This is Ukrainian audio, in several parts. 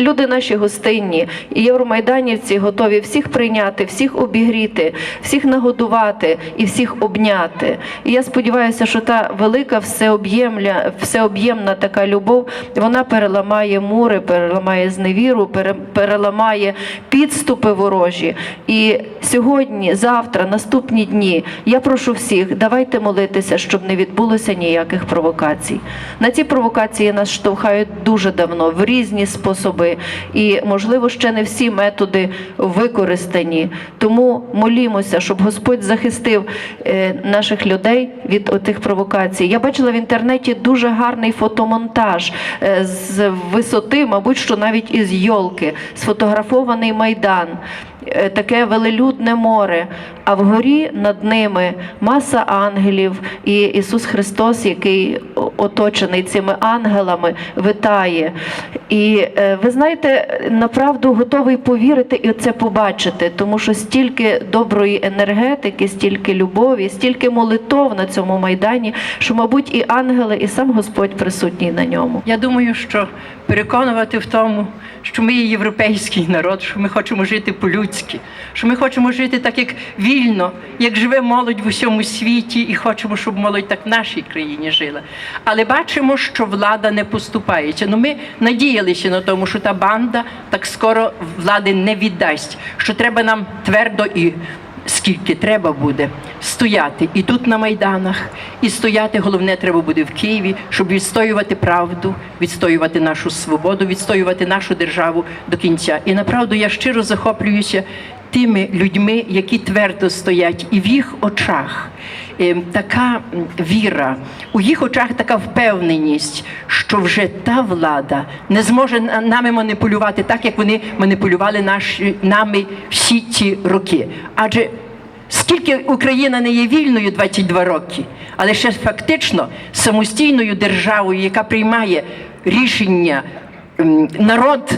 люди наші гостинні, і євромайданівці готові всіх прийняти, всіх обігріти, всіх нагодувати і всіх обняти. І я сподіваюся, що та велика всеоб'ємля, всеоб'ємна така любов, вона переламає мури, переламає зневіру, переламає підступи ворожі. І сьогодні, завтра, наступні дні я прошу всіх, давайте молитися, щоб не відбулося ніяких провокацій. На ці провокації нас штовхають дуже давно в різні способи, і можливо ще не всі методи використані. Тому молімося, щоб Господь захистив е, наших людей від отих провокацій. Я бачила в інтернеті дуже гарний фотомонтаж е, з висоти, мабуть, що навіть із йолки, сфотографований майдан. Е, Таке велелюдне море, а вгорі над ними маса ангелів, і Ісус Христос, який оточений цими ангелами, витає. І е, ви знаєте, направду готовий повірити і це побачити, тому що стільки доброї енергетики, стільки любові, стільки молитов на цьому майдані, що, мабуть, і ангели, і сам Господь присутній на ньому. Я думаю, що переконувати в тому, що ми є європейський народ, що ми хочемо жити по-людськи, що ми хочемо жити так, як вільно, як живе молодь в усьому світі, і хочемо, щоб молодь так в нашій країні жила. Але бачимо, що влада не поступається. Ну ми надіялися на тому, що та банда так скоро влади не віддасть, що треба нам твердо і скільки треба буде стояти і тут на майданах, і стояти головне треба буде в Києві, щоб відстоювати правду, відстоювати нашу свободу, відстоювати нашу державу до кінця. І направду я щиро захоплююся тими людьми, які твердо стоять, і в їх очах. е, Така віра, у їх очах така впевненість, що вже та влада не зможе нами маніпулювати так, як вони маніпулювали наші, нами всі ці роки. Адже скільки Україна не є вільною 22 роки, але ще фактично самостійною державою, яка приймає рішення, народ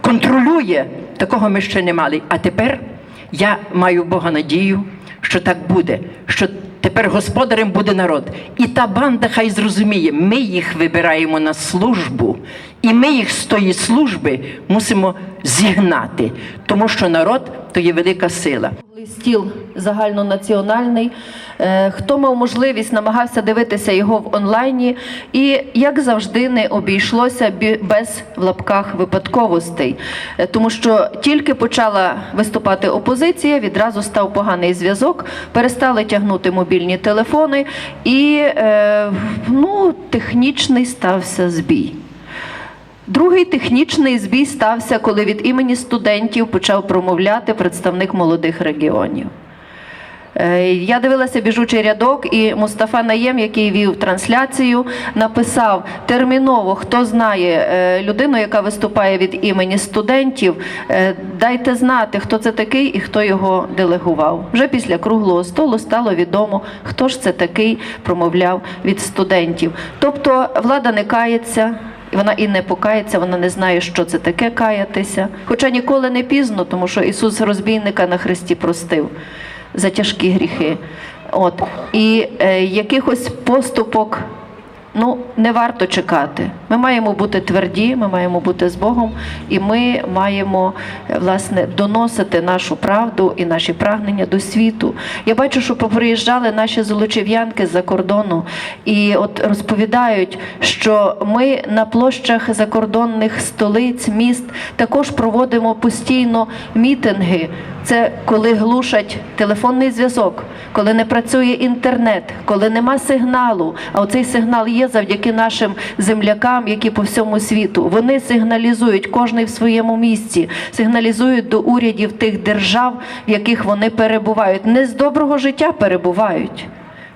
контролює, такого ми ще не мали. А тепер я маю Бога надію, що так буде. Що Тепер господарем буде народ. І та банда хай зрозуміє, ми їх вибираємо на службу, і ми їх з тої служби мусимо зігнати, тому що народ то є велика сила. Стіл загальнонаціональний. Е, Хто мав можливість, намагався дивитися його в онлайні, і як завжди не обійшлося бі- без в лапках випадковостей, Е, тому що тільки почала виступати опозиція, відразу став поганий зв'язок, перестали тягнути мобільні телефони, і е, ну, технічний стався збій. Другий технічний збій стався, коли від імені студентів почав промовляти представник молодих регіонів. Е, Я дивилася біжучий рядок, і Мустафа Наєм, який вів трансляцію, написав терміново, хто знає е, людину, яка виступає від імені студентів, е, дайте знати, хто це такий і хто його делегував. Вже після круглого столу стало відомо, хто ж це такий промовляв від студентів. Тобто влада не кається. Вона і не покається, вона не знає, що це таке каятися. Хоча ніколи не пізно, тому що Ісус розбійника на хресті простив за тяжкі гріхи. От. І е, якихось поступок ну, не варто чекати. Ми маємо бути тверді, ми маємо бути з Богом, і ми маємо е, власне доносити нашу правду і наші прагнення до світу. Я бачу, що поприїжджали наші золочів'янки з-за кордону і от розповідають, що ми на площах закордонних столиць, міст також проводимо постійно мітинги. Це коли глушать телефонний зв'язок, коли не працює інтернет, коли нема сигналу. А оцей сигнал є завдяки нашим землякам, які по всьому світу. Вони сигналізують кожний в своєму місці, сигналізують до урядів тих держав, в яких вони перебувають. Не з доброго життя перебувають.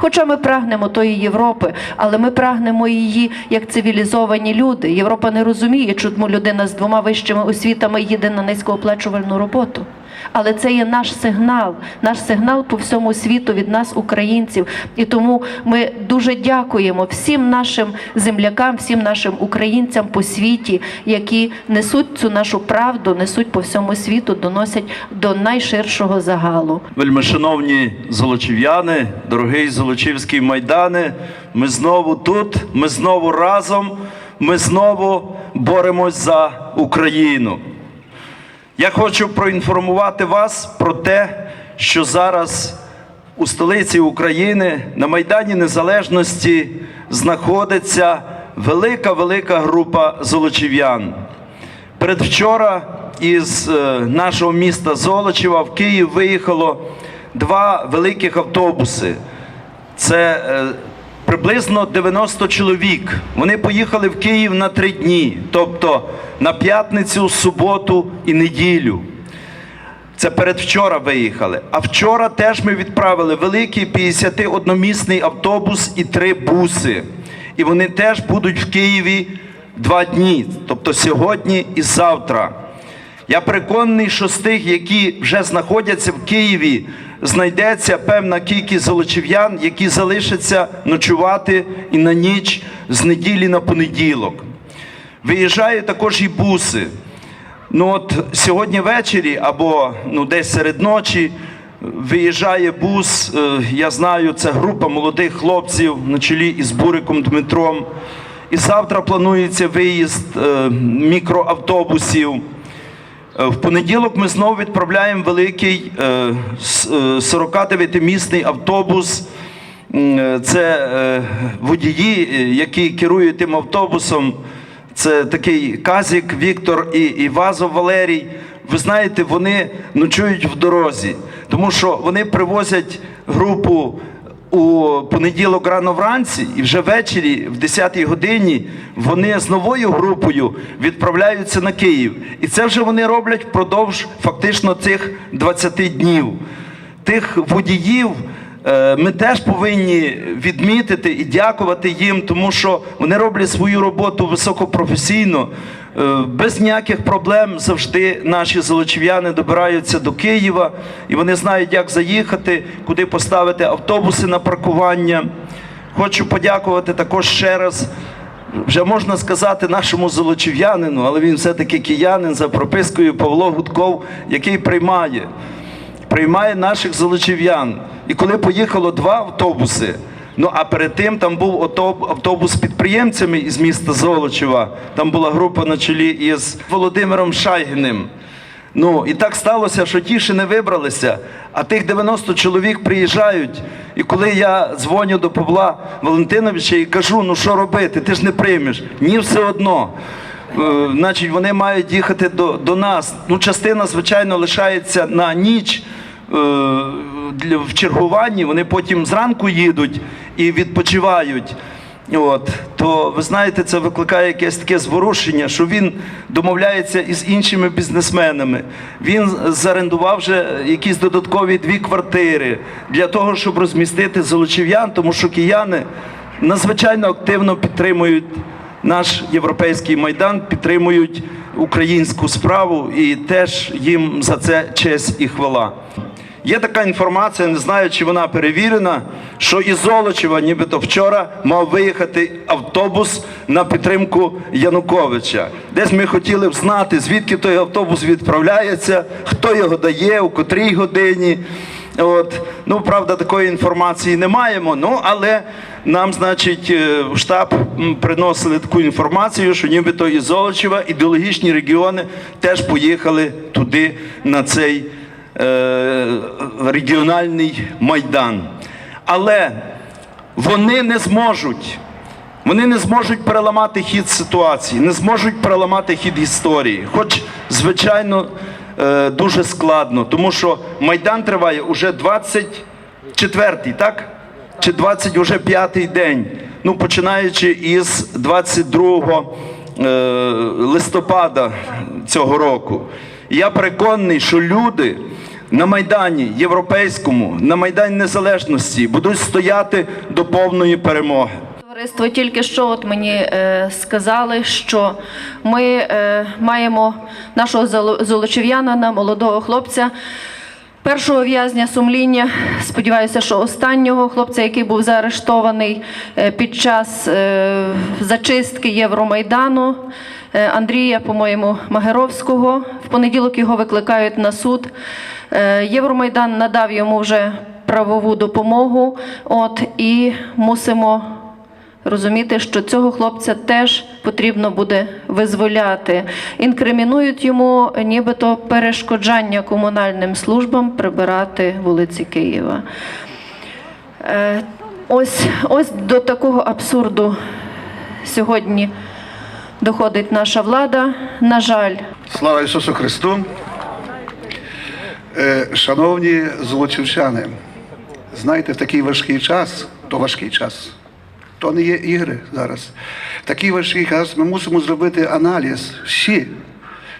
Хоча ми прагнемо тої Європи, але ми прагнемо її як цивілізовані люди. Європа не розуміє, чому людина з двома вищими освітами їде на низькооплачувальну роботу. Але це є наш сигнал, наш сигнал по всьому світу від нас, українців. І тому ми дуже дякуємо всім нашим землякам, всім нашим українцям по світі, які несуть цю нашу правду, несуть по всьому світу, доносять до найширшого загалу. Вельмишановні золочів'яни, дорогий Золочівський майдане, ми знову тут, ми знову разом. ми знову боремось за Україну. Я хочу проінформувати вас про те, що зараз у столиці України на Майдані Незалежності знаходиться велика велика група золочів'ян. Передвчора із е, нашого міста Золочева в Київ виїхало два великих автобуси. Це е, приблизно 90 чоловік. Вони поїхали в Київ на три дні, тобто на п'ятницю, суботу і неділю. Це передвчора виїхали. А вчора теж ми відправили великий 51-місний автобус і три буси. І вони теж будуть в Києві два дні, тобто сьогодні і завтра. Я переконаний, що з тих, які вже знаходяться в Києві, знайдеться певна кількість золочів'ян, які залишаться ночувати і на ніч з неділі на понеділок. Виїжджають також і буси. Ну от сьогодні ввечері або ну, десь серед ночі виїжджає бус. е, Я знаю, це група молодих хлопців на чолі із Буриком Дмитром. І завтра планується виїзд е, мікроавтобусів. Е, В понеділок ми знову відправляємо великий е, с- е, 49-місний автобус. Е, Це е, водії, е, які керують тим автобусом. Це такий Казік Віктор і, і Вазов Валерій. Ви знаєте, вони ночують в дорозі, тому що вони привозять групу у понеділок рано вранці, і вже ввечері, в 10-й годині, вони з новою групою відправляються на Київ. І це вже вони роблять впродовж фактично цих 20 днів. Тих водіїв ми теж повинні відмітити і дякувати їм, тому що вони роблять свою роботу високопрофесійно. Е, Без ніяких проблем завжди наші золочів'яни добираються до Києва, і вони знають, як заїхати, куди поставити автобуси на паркування. Хочу подякувати також ще раз. Вже можна сказати нашому золочів'янину, але він все-таки киянин за пропискою Павло Гудков, який приймає приймає наших золочів'ян. І коли поїхало два автобуси, ну а перед тим там був автобус з підприємцями із міста Золочева, там була група на чолі із Володимиром Шайгіним. Ну і так сталося, що ті ще не вибралися, а тих 90 чоловік приїжджають. І коли я дзвоню до Павла Валентиновича і кажу, ну що робити, ти ж не приймеш. Ні, все одно. Е, Значить, вони мають їхати до, до нас. Ну, частина, звичайно, лишається на ніч в чергуванні. Вони потім зранку їдуть і відпочивають. От, то ви знаєте, це викликає якесь таке зворушення, що він домовляється із іншими бізнесменами. Він зарендував вже якісь додаткові дві квартири для того, щоб розмістити золочів'ян, тому що кияни надзвичайно активно підтримують наш європейський майдан, підтримують українську справу і теж їм за це честь і хвала. Є така інформація, не знаю, чи вона перевірена, що із Золочева, нібито вчора, мав виїхати автобус на підтримку Януковича. Десь ми хотіли б знати, звідки той автобус відправляється, хто його дає, у котрій годині. От. Ну, правда, такої інформації не маємо. Ну, але нам, значить, е, в штаб приносили таку інформацію, що нібито із Золочева ідеологічні регіони теж поїхали туди на цей регіональний майдан. Але вони не зможуть. Вони не зможуть переламати хід ситуації, не зможуть переламати хід історії. Хоч, звичайно, е, дуже складно, тому що Майдан триває уже 24-й, так? Чи 20 уже п'ятий день. Ну, починаючи із 22 е, листопада цього року. Я переконаний, що люди на Майдані Європейському, на Майдані Незалежності будуть стояти до повної перемоги. Товариство тільки що от мені е, сказали, що ми е, маємо нашого золо- золочів'янина, молодого хлопця, першого в'язня сумління. Сподіваюся, що останнього хлопця, який був заарештований е, під час е, зачистки Євромайдану. е, Андрія, по-моєму, Магеровського. В понеділок його викликають на суд. Е, Євромайдан надав йому вже правову допомогу. От і мусимо розуміти, що цього хлопця теж потрібно буде визволяти. Інкримінують йому нібито перешкоджання комунальним службам прибирати вулиці Києва. Е, Ось, ось до такого абсурду сьогодні доходить наша влада. На жаль, Слава Ісусу Христу! Е, Шановні золочівчани, знаєте, в такий важкий час, то важкий час, то не є ігри зараз. В такий важкий час ми мусимо зробити аналіз. Всі,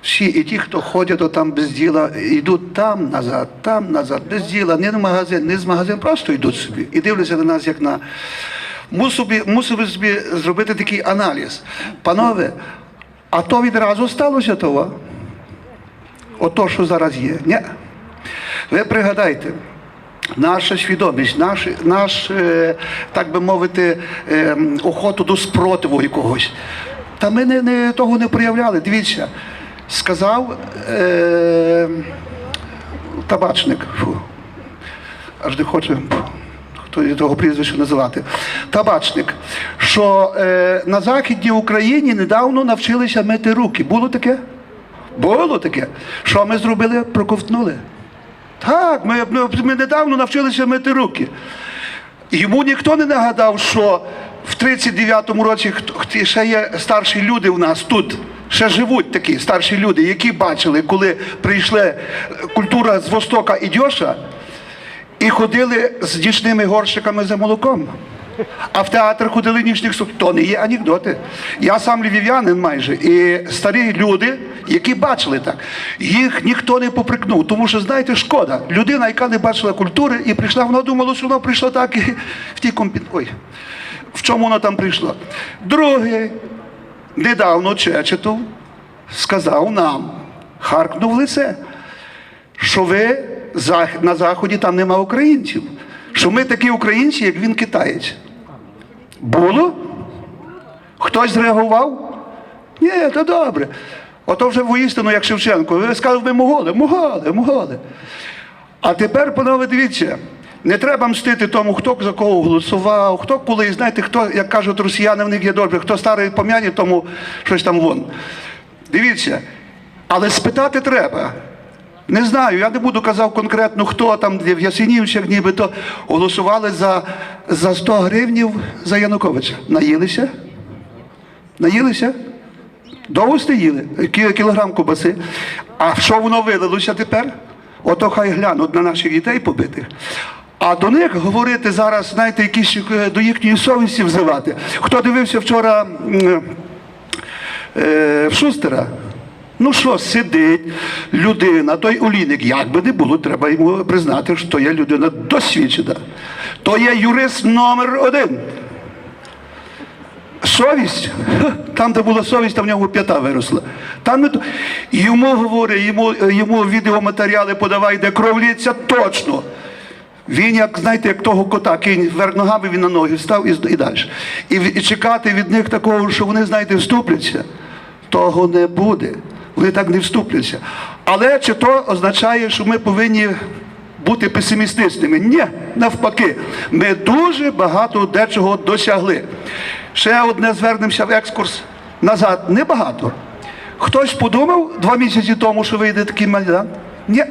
всі, і ті, хто ходять отам без діла, йдуть там назад, там назад, без діла, не в магазин, не з магазин, просто йдуть собі і дивляться на нас, як на. Мусимо, мусимо собі зробити такий аналіз. Панове, а то відразу сталося того. Ото, що зараз є. Ні. Ви пригадайте, наша свідомість, наш, наш е, так би мовити, е, охоту до спротиву якогось. Та ми не, не, того не проявляли. Дивіться, сказав е, табачник. Фу. Аж не хочу хто того прізвища називати. Табачник. Що е, на Західній Україні недавно навчилися мити руки. Було таке? Було таке. Що ми зробили? Проковтнули. Так, ми, ми, ми недавно навчилися мити руки. Йому ніхто не нагадав, що в 39-му році ще є старші люди в нас тут. Ще живуть такі старші люди, які бачили, коли прийшла культура з Востока і Дьоша, і ходили з дічними горщиками за молоком. А в театр ходили нічних суд. То не є анекдоти. Я сам львів'янин майже. І старі люди, які бачили так, їх ніхто не поприкнув. Тому що, знаєте, шкода. Людина, яка не бачила культури, і прийшла, вона думала, що вона прийшла так і в тій компі... Ой, в чому вона там прийшла. Друге, недавно Чечетов сказав нам, харкнув лице що ви на Заході там нема українців. Що ми такі українці, як він китаєць. Було? Хтось зреагував? Ні, то добре. Ото вже воістину, як Шевченко. Ви сказали, ви моголи, моголи, моголи. А тепер, панове, дивіться, не треба мстити тому, хто за кого голосував, хто коли, знаєте, хто, як кажуть росіяни, в них є добре, хто старий пом'яне, тому щось там вон. Дивіться, але спитати треба. Не знаю, я не буду казав конкретно, хто там в Ясенівчах нібито голосували за, за 100 гривнів за Януковича. Наїлися? Наїлися? Довго їли? Кілограм кубаси. А що воно вилилося тепер? Ото хай глянуть на наших дітей побитих. А до них говорити зараз, знаєте, якісь е, до їхньої совісті взивати. Хто дивився вчора е, в Шустера? Ну що, сидить людина, той олійник, як би не було, треба йому признати, що є людина досвідчена. То є юрист номер один. Совість, там, де була совість, там в нього п'ята виросла. Там. Йому говорить, йому, йому відеоматеріали подавай, де кров лється точно. Він, як знаєте, як того кота, кинь вверх ногами, він на ноги встав і, і далі. І, і чекати від них такого, що вони, знаєте, вступляться, того не буде. Вони так не вступляться. Але чи то означає, що ми повинні бути песимістичними? Ні, навпаки, ми дуже багато дечого досягли. Ще одне звернемося в екскурс назад. Небагато. Хтось подумав два місяці тому, що вийде такий майдан? Ні.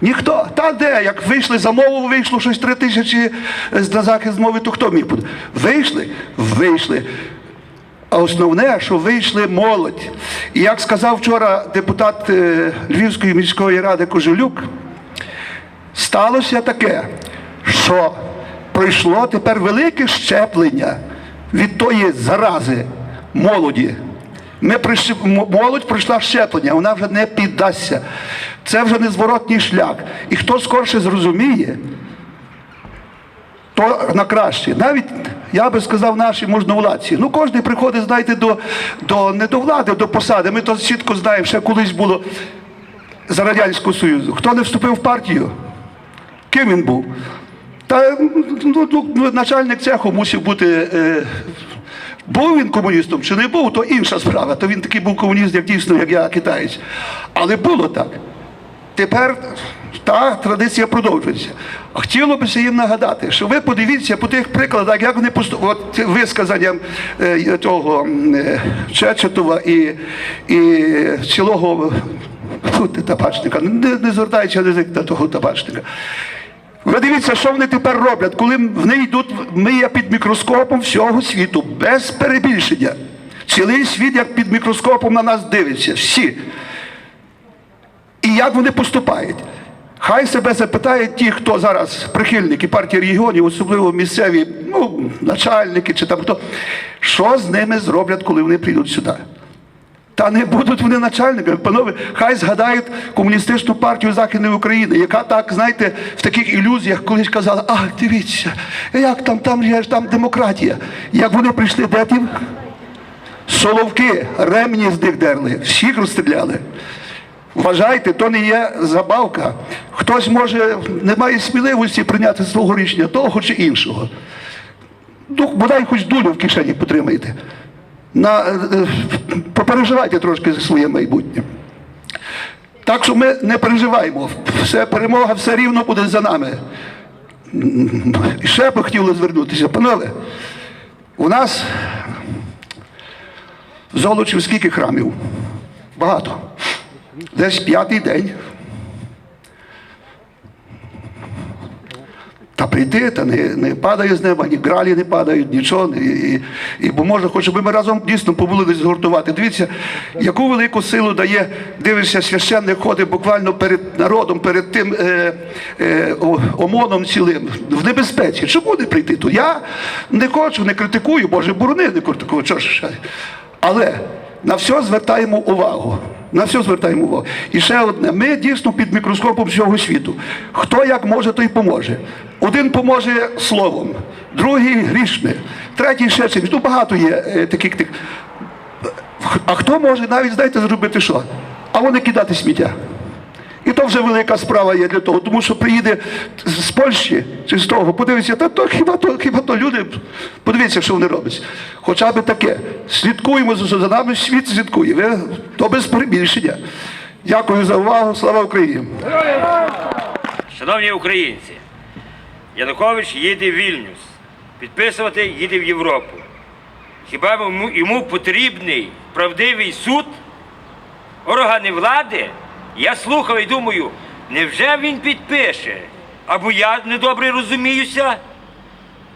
Ніхто. Та де? Як вийшли за мову, вийшло щось три тисячі на захист мови, то хто міг буде? Вийшли? Вийшли. А основне, що вийшли молодь. І як сказав вчора депутат е, Львівської міської ради Кожелюк, сталося таке, що пройшло тепер велике щеплення від тої зарази молоді. Ми прийшли, молодь пройшла щеплення, вона вже не піддасться. Це вже незворотній шлях. І хто скорше зрозуміє, то на краще. Навіть я би сказав наші можновладці. Ну, кожен приходить, знаєте, до, до не до влади, до посади. Ми то чітко знаємо, ще колись було за Радянського Союзу. Хто не вступив в партію? Ким він був? Та ну, ну, начальник цеху мусив бути. Е, був він комуністом чи не був, то інша справа. То він такий був комуніст, як дійсно, як я китаєць. Але було так. Тепер Та традиція продовжується. А хотілося б їм нагадати, що ви подивіться по тих прикладах, як вони поступили. От висказанням е, того е, Чечетова і, і цілого табачника, не, не звертаючи на того табачника. Ви дивіться, що вони тепер роблять, коли вони йдуть, ми є під мікроскопом всього світу, без перебільшення. Цілий світ як під мікроскопом на нас дивиться, всі. І як вони поступають? Хай себе запитають ті, хто зараз прихильники партії регіонів, особливо місцеві ну, начальники чи там хто, що з ними зроблять, коли вони прийдуть сюди. Та не будуть вони начальниками. Панове, хай згадають комуністичну партію Західної України, яка так, знаєте, в таких ілюзіях колись казала, ах, дивіться, як там, там ж там демократія. Як вони прийшли, де ті? Соловки, ремні з них дерли, всіх розстріляли. Вважайте, то не є забавка. Хтось може не має сміливості прийняти свого рішення того чи іншого. Бодай хоч дулю в кишені потримайте. На, е, е, попереживайте трошки за своє майбутнє. Так що ми не переживаємо. Все, перемога все рівно буде за нами. І ще би хотіли звернутися. Панове, у нас в Золочі скільки храмів? Багато. Десь п'ятий день. Та прийти, та не, не падає з неба, ні гралі не падають, нічого. І, і, і, бо може, хоч би ми разом дійсно побули згуртувати. Дивіться, яку велику силу дає, дивишся, священник ходить буквально перед народом, перед тим е, е, омоном цілим, в небезпеці. Чому не прийти тут? Я не хочу, не критикую, Боже, борони не критикую. Чого ж? Але на все звертаємо увагу. На все звертаємо увагу. І ще одне: ми дійсно під мікроскопом всього світу. Хто як може, той поможе. Один поможе словом, другий грішми, третій ще чимось. Ну багато є е, таких тих. А хто може навіть, знаєте, зробити що? А вони кидати сміття. То вже велика справа є для того, тому що приїде з Польщі чи з того, подивиться, та то хіба то, хіба то люди, подивіться, що вони роблять. Хоча б таке. Слідкуємо за нами, світ слідкує. Ви, то без перебільшення. Дякую за увагу. Слава Україні! Шановні українці, Янукович їде в Вільнюс. Підписувати їде в Європу. Хіба йому потрібний правдивий суд, органи влади? Я слухав і думаю, невже він підпише? Або я недобре розуміюся?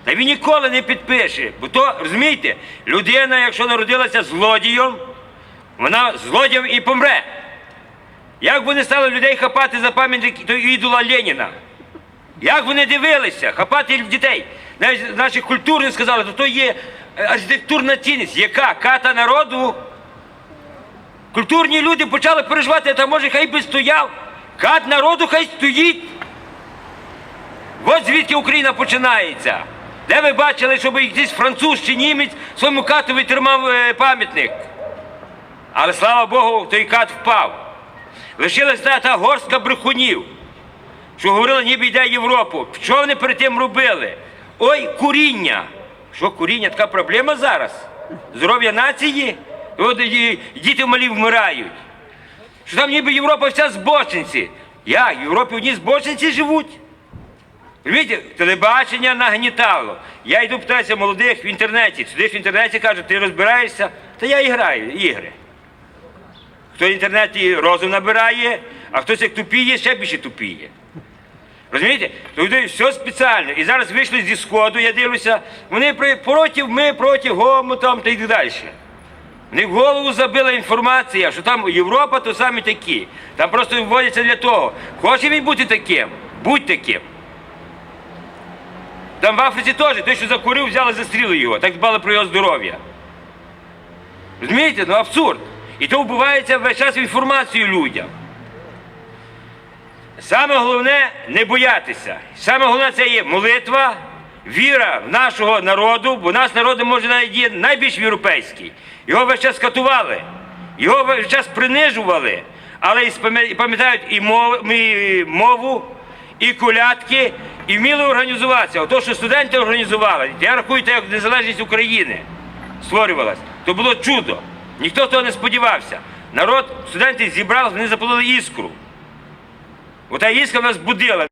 Та він ніколи не підпише. Бо то, розумієте, людина, якщо народилася злодієм, вона злодієм і помре. Як вони стали людей хапати за пам'ятник ідола Леніна? Як вони дивилися, хапати дітей? Навіть наші культурні сказали, то то є архітектурна цінність. Яка? Ката народу? Культурні люди почали переживати, та може хай би стояв. Кат народу хай стоїть. От звідки Україна починається. Де ви бачили, щоб якийсь француз чи німець своєму катові тримав е, пам'ятник? Але слава Богу, той кат впав. Лишилась та, та горстка брехунів, що говорили, ніби йде Європу. Що вони перед тим робили? Ой, куріння. Що куріння? Така проблема зараз? Здоров'я нації? От і діти малі вмирають. Що там ніби Європа вся збочинці. Як? В Європі одні збочинці живуть. Розумієте, телебачення нагнітало. Я йду питаюся молодих в інтернеті. Сидиш в інтернеті, кажуть, ти розбираєшся, та я і граю ігри. Хто в інтернеті розум набирає, а хтось як тупіє, ще більше тупіє. Розумієте? Туди все спеціально. І зараз вийшли зі сходу, я дивлюся, вони проти, ми проти гому там та й далі. Вони в голову забила інформація, що там Європа то самі такі. Там просто вводяться для того. Хоче він бути таким, будь таким. Там в Африці теж, той, що закурив, взяли, застріли його, так дбали про його здоров'я. Розумієте? Ну абсурд. І то вбивається весь час інформацію людям. Саме головне не боятися. Саме головне це є молитва, віра в нашого народу, бо наш народ може навіть найбільш європейський. Його весь час катували, його весь час принижували, але і пам'ятають і мов- і мову, і колядки, і вміли організуватися. Ото, що студенти організували, я рахую, як незалежність України створювалась, то було чудо. Ніхто того не сподівався. Народ, студенти зібрали, вони запалили іскру. Ота іска нас будила.